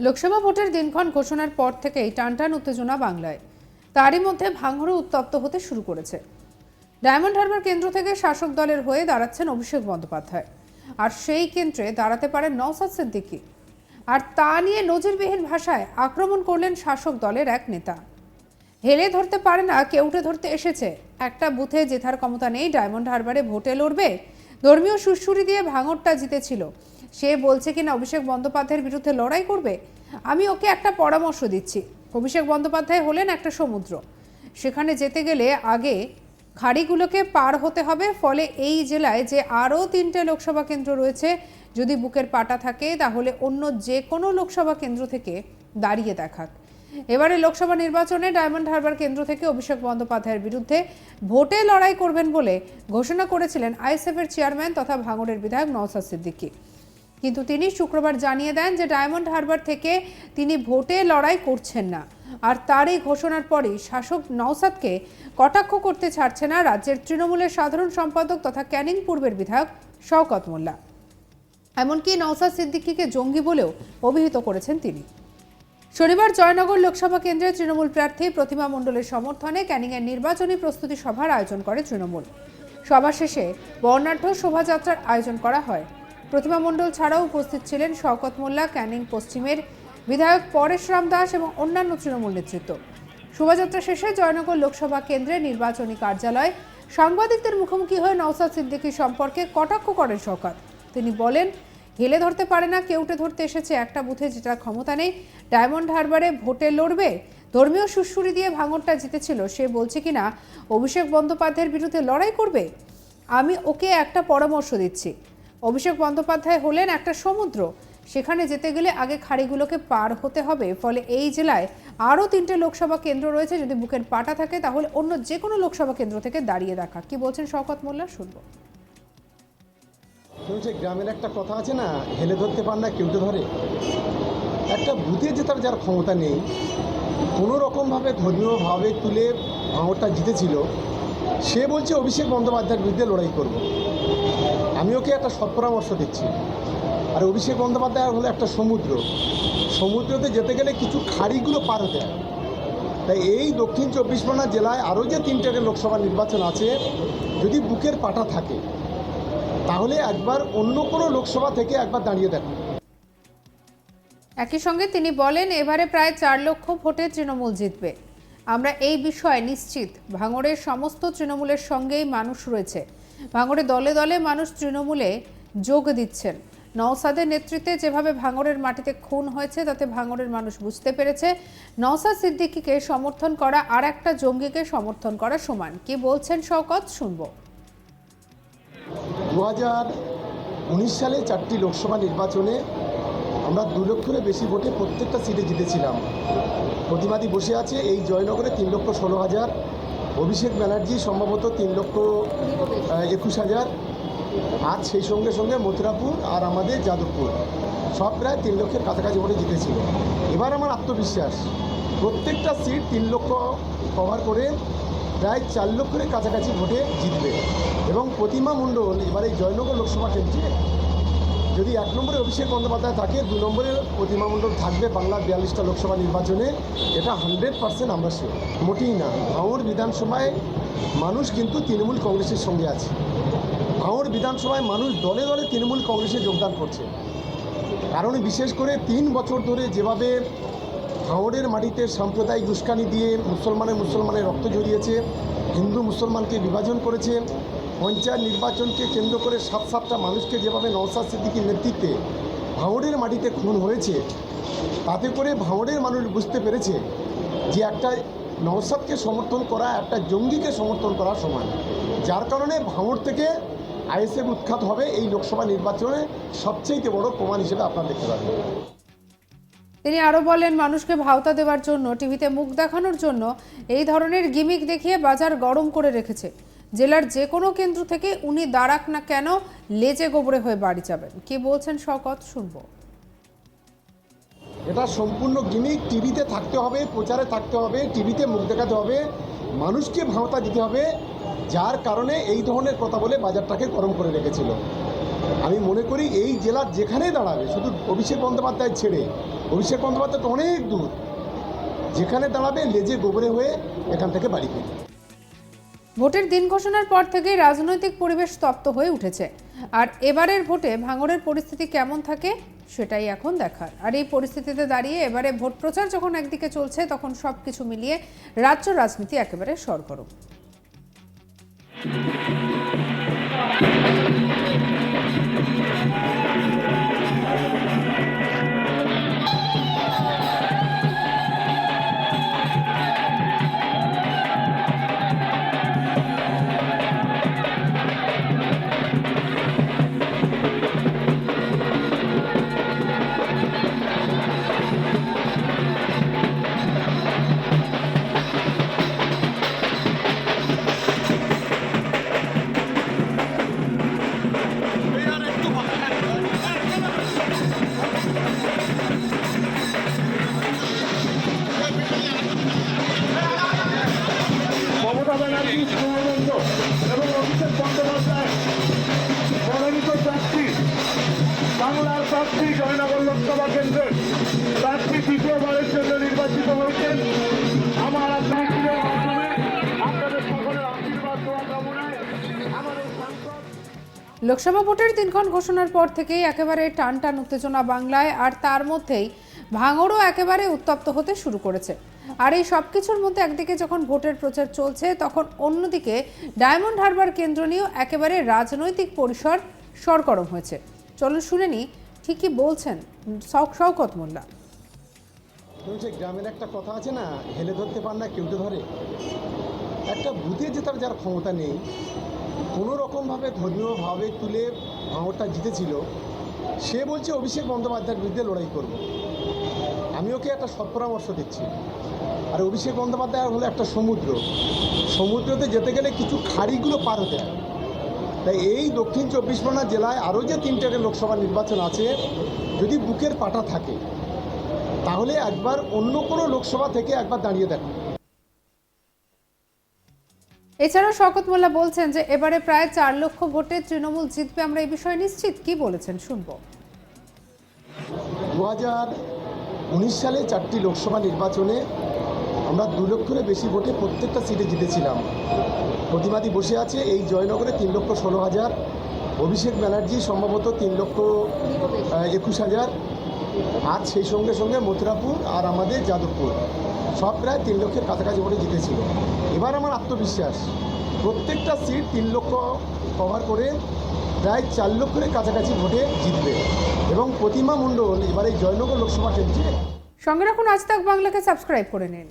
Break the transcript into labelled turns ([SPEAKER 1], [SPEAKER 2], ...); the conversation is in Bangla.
[SPEAKER 1] লোকসভা ভোটের দিনক্ষণ ঘোষণার পর থেকেই টানটান উত্তেজনা বাংলায়। তারই মধ্যে ভাঙড়ও উত্তপ্ত হতে শুরু করেছে। ডায়মন্ড হারবার কেন্দ্র থেকে শাসক দলের হয়ে দাঁড়াচ্ছেন অভিষেক বন্দ্যোপাধ্যায়। আর সেই কেন্দ্রে দাঁড়াতে পারেন নওসাদ সিদ্দিকী। আর তা নিয়ে নজিরবিহীন ভাষায় আক্রমণ করলেন শাসক দলের এক নেতা। হেলে ধরতে পারে না কেউটে ধরতে এসেছে। একটা বুথে জেতার ক্ষমতা নেই, ডায়মন্ড হারবারে ভোটে লড়বে। ধর্মীয় সুশ্রুরি দিয়ে ভাঙরটা জিতেছিল। সে বলছে কিনা অভিষেক বন্দ্যোপাধ্যায়ের বিরুদ্ধে লড়াই করবে? আমি ওকে একটা পরামর্শ দিচ্ছি। অভিষেক বন্দ্যোপাধ্যায় হলেন একটা সমুদ্র। সেখানে যেতে গেলে আগে খাড়িগুলোকে পার হতে হবে, ফলে এই জেলায় যে আরও তিনটে লোকসভা কেন্দ্র রয়েছে, যদি বুকের পাটা থাকে, তাহলে অন্য যে কোনো লোকসভা কেন্দ্র থেকে দাঁড়িয়ে দেখাক। এবারে লোকসভা নির্বাচনে ডায়মন্ড হারবার কেন্দ্র থেকে অভিষেক বন্দ্যোপাধ্যায়ের বিরুদ্ধে ভোটে লড়াই করবেন বলে ঘোষণা করেছিলেন আইএসএফের চেয়ারম্যান তথা ভাঙড়ের বিধায়ক নওসাদ সিদ্দিকী। কিন্তু তিনি শুক্রবার জানিয়ে দেন যে ডায়মন্ড হারবার থেকে তিনি ভোটে লড়াই করছেন না। আর তার এই ঘোষণার পরেই শাসক নওসাদকে কটাক্ষ করতে ছাড়ছে না রাজ্যের তৃণমূলের সাধারণ সম্পাদক তথা ক্যানিং পূর্বের বিধায়ক শওকত মোল্লা। এমনকি নওসাদ সিদ্দিকিকে জঙ্গি বলেও অভিহিত করেছেন তিনি। শনিবার জয়নগর লোকসভা কেন্দ্রে তৃণমূল প্রার্থী প্রতিমা মণ্ডলের সমর্থনে ক্যানিংয়ের নির্বাচনী প্রস্তুতি সভার আয়োজন করে তৃণমূল। সভা শেষে বর্ণাঢ্য শোভাযাত্রার আয়োজন করা হয়। প্রতিমা মণ্ডল ছাড়াও উপস্থিত ছিলেন শওকত মোল্লা, ক্যানিং পশ্চিমের বিধায়ক পরেশরাম দাস এবং অন্যান্য তৃণমূল নেতৃত্ব। শোভাযাত্রা শেষে জয়নগর লোকসভা কেন্দ্রে নির্বাচনী কার্যালয় সাংবাদিকদের মুখোমুখি হয়ে নওসাদ সিদ্দিকী সম্পর্কে কটাক্ষ করেন শওকত। তিনি বলেন হেলে ধরতে পারে না কেউটে ধরতে এসেছে একটা বুথে যেটা ক্ষমতা নেই, ডায়মন্ড হারবারে ভোটে লড়বে, ধর্মীয় সুশ্রুরি দিয়ে ভাঙরটা জিতেছিল, সে বলছে কিনা, অভিষেক বন্দ্যোপাধ্যায়ের বিরুদ্ধে লড়াই করবে? আমি ওকে একটা পরামর্শ দিচ্ছি। অভিষেক বন্দ্যোপাধ্যায় হলেন একটা সমুদ্র। সেখানে যেতে গেলে আগে খাড়িগুলোকে পার হতে হবে। ফলে এই জেলায় আরও তিনটে লোকসভা কেন্দ্র রয়েছে। যদি বুকের পাটা থাকে, তাহলে অন্য যে কোনো লোকসভা কেন্দ্র থেকে দাঁড়িয়ে দেখা। কি বলছেন শওকত মোল্লা? শুনব।
[SPEAKER 2] শুনছে গ্রামের একটা কথা আছে না, হেলে ধরতে পার না, কেউ ধরে। একটা বুথে জেতার যার ক্ষমতা নেই, কোনো রকমভাবে ধর্মীয়ভাবে তুলে ভাঙরটা জিতেছিল সে বলছে, অভিষেক বন্দ্যোপাধ্যায়ের বিরুদ্ধে লড়াই করব। আমি ওকে একটা সৎপরামর্শ দিচ্ছি। আর অভিষেক বন্দ্যোপাধ্যায় হলো একটা সমুদ্র। সমুদ্রতে যেতে গেলে কিছু খাড়িগুলো পার হতে হয়। তাই এই দক্ষিণ চব্বিশ পরগনা জেলায় আরও যে তিনটে লোকসভা নির্বাচন আছে, যদি বুকের পাটা থাকে, তাহলে একবার অন্য কোনো লোকসভা থেকে একবার দাঁড়িয়ে দেখো।
[SPEAKER 1] একই সঙ্গে তিনি বলেন, এবারে প্রায় চার লক্ষ ভোটে তৃণমূল জিতবে। আমরা এই বিষয়ে নিশ্চিত, ভাঙড়ের সমস্ত তৃণমূলের সঙ্গেই মানুষ রয়েছে। ভাঙড়ে দলে দলে মানুষ তৃণমূলে যোগ দিচ্ছেন। নওসাদের নেতৃত্বে যেভাবে ভাঙড়ের মাটিতে খুন হয়েছে, তাতে ভাঙড়ের মানুষ বুঝতে পেরেছে। নওসাদ সিদ্দিকীকে সমর্থন করা আর একটা জঙ্গিকে সমর্থন করা সমান। কি বলছেন শওকত? শুনব।
[SPEAKER 2] দু সালে চারটি লোকসভা নির্বাচনে আমরা দু লক্ষের বেশি ভোটে প্রত্যেকটা সিটে জিতেছিলাম। প্রতিবাদী বসে আছে এই জয়নগরে তিন লক্ষ ষোলো হাজার, অভিষেক ব্যানার্জি সম্ভবত তিন লক্ষ একুশ হাজার। আর সেই সঙ্গে সঙ্গে মথুরাপুর আর আমাদের যাদবপুর, সব প্রায় তিন লক্ষের কাছাকাছি ভোটে জিতেছিল। এবার আমার আত্মবিশ্বাস, প্রত্যেকটা সিট তিন লক্ষ কভার করে প্রায় চার লক্ষের কাছাকাছি ভোটে জিতবে। এবং প্রতিমা মণ্ডল এবার এই জয়নগর লোকসভা কেন্দ্রে যদি এক নম্বরে অভিষেক বন্দ্যোপাধ্যায় থাকে, দু নম্বরে প্রতিমা মণ্ডল থাকবে বাংলার বিয়াল্লিশটা লোকসভা নির্বাচনে, এটা হান্ড্রেড পার্সেন্ট আমরা শিওর মোটেই না। ভাঙড় বিধানসভায় মানুষ কিন্তু তৃণমূল কংগ্রেসের সঙ্গে আছে। ভাঙড় বিধানসভায় মানুষ দলে দলে তৃণমূল কংগ্রেসে যোগদান করছে। কারণ বিশেষ করে তিন বছর ধরে যেভাবে ভাঙড়ের মাটিতে সাম্প্রদায়িক উস্কানি দিয়ে মুসলমানের মুসলমানের রক্ত ঝরিয়েছে, হিন্দু মুসলমানকে বিভাজন করেছে পঞ্চায়েত নির্বাচনকে কেন্দ্র করে সাত সাতটা মানুষকে যেভাবে নওসাদ সিদ্দিকির নেতৃত্বে ভাঙড়ের মাটিতে খুন হয়েছে, তাতে করে ভাঙড়ের মানুষ বুঝতে পেরেছে যে একটা নওসাদকে সমর্থন করা, একটা জঙ্গিকে সমর্থন করা সমান। যার কারণে ভাঙড় থেকে আইএসএফ উৎখাত হবে এই লোকসভা নির্বাচনে সবচেয়ে বড় প্রমাণ হিসেবে আপনারা দেখতে পাবেন।
[SPEAKER 1] তিনি আরও বলেন, মানুষকে ভাওতা দেওয়ার জন্য, টিভিতে মুখ দেখানোর জন্য এই ধরনের গিমিক দেখিয়ে বাজার গরম করে রেখেছে। জেলার যে কোনো কেন্দ্র থেকে উনি দাঁড়াক না কেন লেজে গোবরে হয়ে বাড়ি যাবেন। কি বলছেন শকত শুনব।
[SPEAKER 2] এটা সম্পূর্ণ গিমিক। টিভিতে থাকতে হবে, প্রচারে থাকতে হবে, টিভিতে মুখ দেখাতে হবে, মানুষকে ভাওতা দিতে হবে, যার কারণে এই ধরনের কথা বলে বাজারটাকে গরম করে রেখেছিল। আমি মনে করি এই জেলার যেখানেই দাঁড়াবে, শুধু অভিষেক বন্দ্যোপাধ্যায় ছেড়ে, অভিষেক বন্দ্যোপাধ্যায় তো অনেক দূর, যেখানে দাঁড়াবে লেজে গোবরে হয়ে এখান থেকে বাড়ি ফিরবে।
[SPEAKER 1] ভোটের দিন ঘোষণার পর থেকেই রাজনৈতিক পরিবেশ তপ্ত হয়ে উঠেছে। আর এবারের ভোটে ভাঙড়ের পরিস্থিতি কেমন থাকে, সেটাই এখন দেখার। আর এই পরিস্থিতিতে দাঁড়িয়ে এবারে ভোট প্রচার যখন একদিকে চলছে, তখন সবকিছু মিলিয়ে রাজ্য রাজনীতি একেবারে সরগরম।
[SPEAKER 3] এবং বাংলার লোকসভা নির্বাচিত আমার
[SPEAKER 1] লোকসভা ভোটের দিনক্ষণ ঘোষণার পর থেকেই একেবারে টান টান উত্তেজনা বাংলায়, আর তার মধ্যেই ভাঙড়ও একেবারে উত্তপ্ত হতে শুরু করেছে। আর এই সব কিছুর মধ্যে একদিকে যখন ভোটের প্রচার চলছে, তখন অন্যদিকে ডায়মন্ড হারবার কেন্দ্র নিয়েও একেবারে রাজনৈতিক পরিসর সরগরম হয়েছে। চলুন শুনে নি ঠিকই বলছেন শওক- শওকত মোল্লা।
[SPEAKER 2] তুমি গ্রামের একটা কথা আছে না, হেলে ধরতে পার না, কেউটে ধরে। একটা বুথে জেতার যার ক্ষমতা নেই, কোনো রকমভাবে ধর্মীয়ভাবে তুলে ভাঙরটা জিতেছিল, সে বলছে অভিষেক বন্দ্যোপাধ্যায়ের বিরুদ্ধে লড়াই করব। আমি ওকে একটা সৎ পরামর্শ দিচ্ছি? আর অভিষেক বন্দ্যোপাধ্যায় হলো একটা সমুদ্র। সমুদ্রতে যেতে গেলে কিছু খাড়িগুলো পার হতে হয়। তাই এই দক্ষিণ চব্বিশ পরগনা জেলায় আরও যে তিনটে লোকসভা নির্বাচন আছে যদি বুকের পাটা থাকে তাহলে একবার অন্য কোনো লোকসভা থেকে একবার দাঁড়িয়ে দেখো।
[SPEAKER 1] এছাড়াও শকত মোল্লা বলছেন যে এবারে প্রায় চার লক্ষ ভোটে তৃণমূল জিতবে আমরা এই বিষয়ে নিশ্চিত। কি বলেছেন শুনব।
[SPEAKER 2] দু হাজার উনিশ সালে চারটি লোকসভা নির্বাচনে আমরা দু লক্ষের বেশি ভোটে প্রত্যেকটা সিটে জিতেছিলাম। প্রতিবাদী বসে আছে এই জয়নগরে তিন লক্ষ ষোলো হাজার, অভিষেক ব্যানার্জি সম্ভবত তিন লক্ষ একুশ হাজার, আর সেই সঙ্গে সঙ্গে মথুরাপুর আর আমাদের যাদবপুর। সব প্রায় তিন লক্ষের কাছাকাছি ভোটে জিতেছিল। এবার আমার আত্মবিশ্বাস প্রত্যেকটা সিট তিন লক্ষ কভার করে প্রায় চার লক্ষের কাছাকাছি ভোটে জিতবে। এবং প্রতিমা মণ্ডল এবারে জয়নগর লোকসভা কেন্দ্রে
[SPEAKER 1] সঙ্গে রাখুন আজ তাক বাংলাকে সাবস্ক্রাইব করে নিন।